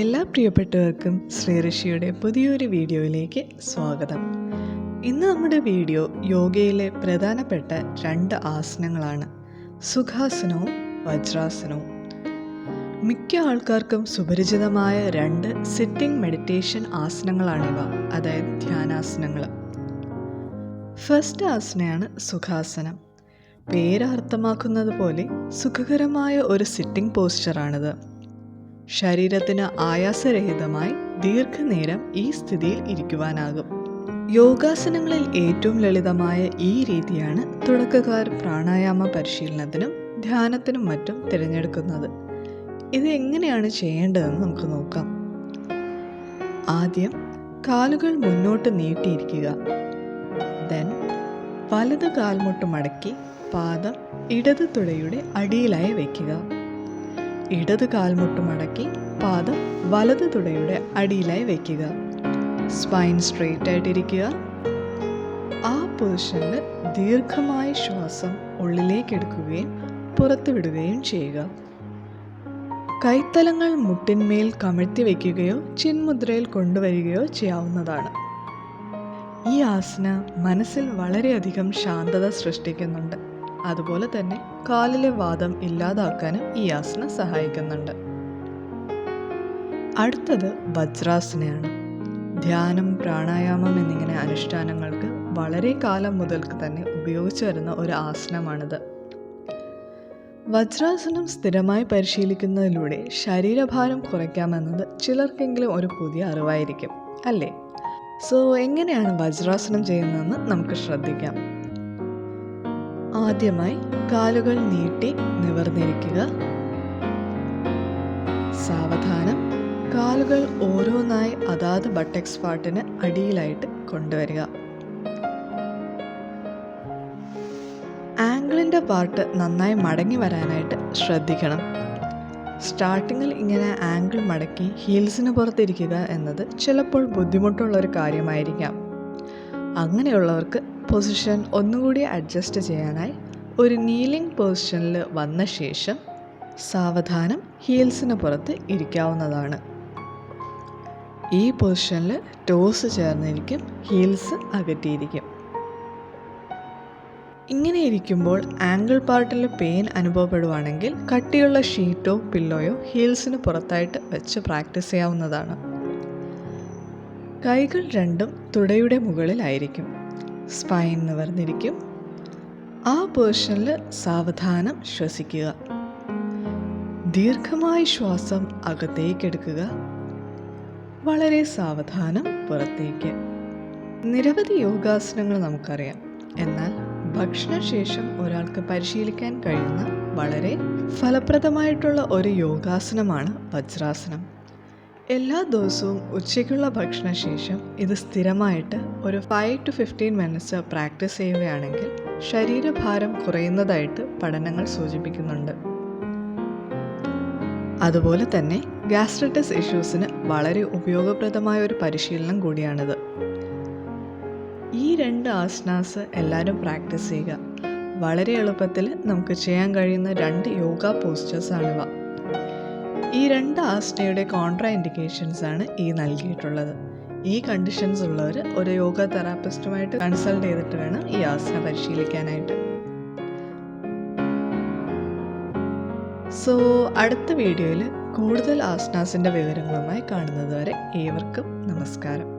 എല്ലാ പ്രിയപ്പെട്ടവർക്കും ശ്രീഋഷിയുടെ പുതിയൊരു വീഡിയോയിലേക്ക് സ്വാഗതം. ഇന്ന് നമ്മുടെ വീഡിയോ യോഗയിലെ പ്രധാനപ്പെട്ട രണ്ട് ആസനങ്ങളാണ്. സുഖാസനവും വജ്രാസനവും. മിക്ക ആൾക്കാർക്കും സുപരിചിതമായ രണ്ട് സിറ്റിംഗ് മെഡിറ്റേഷൻ ആസനങ്ങളാണിവ അതായത് ധ്യാനാസനങ്ങൾ. ഫസ്റ്റ് ആസനയാണ് സുഖാസനം. പേര് അർത്ഥമാക്കുന്നത് പോലെ സുഖകരമായ ഒരു സിറ്റിംഗ് പോസ്ചറാണിത്. ശരീരത്തിന് ആയാസരഹിതമായി ദീർഘനേരം ഈ സ്ഥിതിയിൽ ഇരിക്കുവാനാകും. യോഗാസനങ്ങളിൽ ഏറ്റവും ലളിതമായ ഈ രീതിയാണ് തുടക്കക്കാർ പ്രാണായാമ പരിശീലനത്തിനും ധ്യാനത്തിനും മറ്റും തിരഞ്ഞെടുക്കുന്നത്. ഇത് എങ്ങനെയാണ് ചെയ്യേണ്ടതെന്ന് നമുക്ക് നോക്കാം. ആദ്യം കാലുകൾ മുന്നോട്ട് നീട്ടിയിരിക്കുക. ദെൻ വലത് കാൽമുട്ട് മടക്കി പാദം ഇടത് തുടയുടെ അടിയിലായി വയ്ക്കുക. ഇടത് കാൽമുട്ട് മടക്കി പാദം വലത് തുടയുടെ അടിയിലായി വയ്ക്കുക. സ്പൈൻ സ്ട്രെയിറ്റ് ആയിട്ടിരിക്കുക. ആ പൊസിഷനിൽ ദീർഘമായ ശ്വാസം ഉള്ളിലേക്ക് എടുക്കുകയും പുറത്തു വിടുകയും ചെയ്യുക. കൈത്തലങ്ങൾ മുട്ടിന്മേൽ കമഴ്ത്തി വയ്ക്കുകയോ ചിന്മുദ്രയിൽ കൊണ്ടുവരികയോ ചെയ്യാവുന്നതാണ്. ഈ ആസന മനസ്സിൽ വളരെയധികം ശാന്തത സൃഷ്ടിക്കുന്നുണ്ട്. അതുപോലെ തന്നെ കാലിലെ വാദം ഇല്ലാതാക്കാനും ഈ ആസനം സഹായിക്കുന്നുണ്ട്. അടുത്തത് വജ്രാസനയാണ്. ധ്യാനം പ്രാണായാമം എന്നിങ്ങനെ അനുഷ്ഠാനങ്ങൾക്ക് വളരെ കാലം മുതൽക്ക് തന്നെ ഉപയോഗിച്ചു വരുന്ന ഒരു ആസനമാണിത്. വജ്രാസനം സ്ഥിരമായി പരിശീലിക്കുന്നതിലൂടെ ശരീരഭാരം കുറയ്ക്കാമെന്നത് ചിലർക്കെങ്കിലും ഒരു പുതിയ അറിവായിരിക്കും അല്ലേ? സോ എങ്ങനെയാണ് വജ്രാസനം ചെയ്യുന്നതെന്ന് നമുക്ക് ശ്രദ്ധിക്കാം. ആദ്യമായി കാലുകൾ നീട്ടി നിവർന്നിരിക്കുക. സാവധാനം. കാലുകൾ ഓരോന്നായി അതാത് ബട്ടക്സ് പാട്ടിന് അടിയിലായിട്ട് കൊണ്ടുവരിക. ആംഗിളിന്റെ പാർട്ട് നന്നായി മടങ്ങി വരാനായിട്ട് ശ്രദ്ധിക്കണം. സ്റ്റാർട്ടിങ്ങിൽ ഇങ്ങനെ ആംഗിൾ മടക്കി ഹീൽസിന് പുറത്തിരിക്കുക എന്നത് ചിലപ്പോൾ ബുദ്ധിമുട്ടുള്ള ഒരു കാര്യമായിരിക്കാം. അങ്ങനെയുള്ളവർക്ക് പൊസിഷൻ ഒന്നുകൂടി അഡ്ജസ്റ്റ് ചെയ്യാനായി ഒരു നീലിംഗ് പൊസിഷനിൽ വന്ന ശേഷം സാവധാനം ഹീൽസിന് പുറത്ത് ഇരിക്കാവുന്നതാണ്. ഈ പൊസിഷനിൽ ടോസ് ചേർന്നിരിക്കും ഹീൽസ് അകറ്റിയിരിക്കും. ഇങ്ങനെ ഇരിക്കുമ്പോൾ ആംഗിൾ പാർട്ടിൽ പെയിൻ അനുഭവപ്പെടുവാണെങ്കിൽ കട്ടിയുള്ള ഷീറ്റോ പില്ലോയോ ഹീൽസിന് പുറത്തായിട്ട് വെച്ച് പ്രാക്ടീസ് ചെയ്യാവുന്നതാണ്. കൈകൾ രണ്ടും തുടയുടെ മുകളിലായിരിക്കും. സ്പൈൻ എന്ന് പറഞ്ഞിരിക്കും. ആ പോർഷനിൽ സാവധാനം ശ്വസിക്കുക. ദീർഘമായ ശ്വാസം അകത്തേക്കെടുക്കുക വളരെ സാവധാനം പുറത്തേക്ക്. നിരവധി യോഗാസനങ്ങൾ നമുക്കറിയാം. എന്നാൽ ഭക്ഷണശേഷം ഒരാൾക്ക് പരിശീലിക്കാൻ കഴിയുന്ന വളരെ ഫലപ്രദമായിട്ടുള്ള ഒരു യോഗാസനമാണ് വജ്രാസനം. എല്ലാ ദിവസവും ഉച്ചയ്ക്കുള്ള ഭക്ഷണശേഷം ഇത് സ്ഥിരമായിട്ട് ഒരു five to fifteen minutes practice ചെയ്യുകയാണെങ്കിൽ ശരീരഭാരം കുറയുന്നതായിട്ട് പഠനങ്ങൾ സൂചിപ്പിക്കുന്നുണ്ട്. അതുപോലെ തന്നെ ഗ്യാസ്ട്രൈറ്റിസ് ഇഷ്യൂസിന് വളരെ ഉപയോഗപ്രദമായ ഒരു പരിശീലനം കൂടിയാണിത്. ഈ രണ്ട് ആസനാസ് എല്ലാവരും പ്രാക്ടീസ് ചെയ്യുക. വളരെ എളുപ്പത്തിൽ നമുക്ക് ചെയ്യാൻ കഴിയുന്ന രണ്ട് യോഗ പോസ്റ്റേഴ്സാണിവ ഈ രണ്ട് ആസനയുടെ കോൺട്രാ ഇൻഡിക്കേഷൻസ് ആണ് ഈ നൽകിയിട്ടുള്ളത്. ഈ കണ്ടീഷൻസ് ഉള്ളവർ ഒരു യോഗ തെറാപ്പിസ്റ്റുമായിട്ട് കൺസൾട്ട് ചെയ്തിട്ട് വേണം ഈ ആസന പരിശീലിക്കാനായിട്ട്. സോ അടുത്ത വീഡിയോയിൽ കൂടുതൽ ആസ്നാസിന്റെ വിവരങ്ങളുമായി കാണുന്നതുവരെ ഏവർക്കും നമസ്കാരം.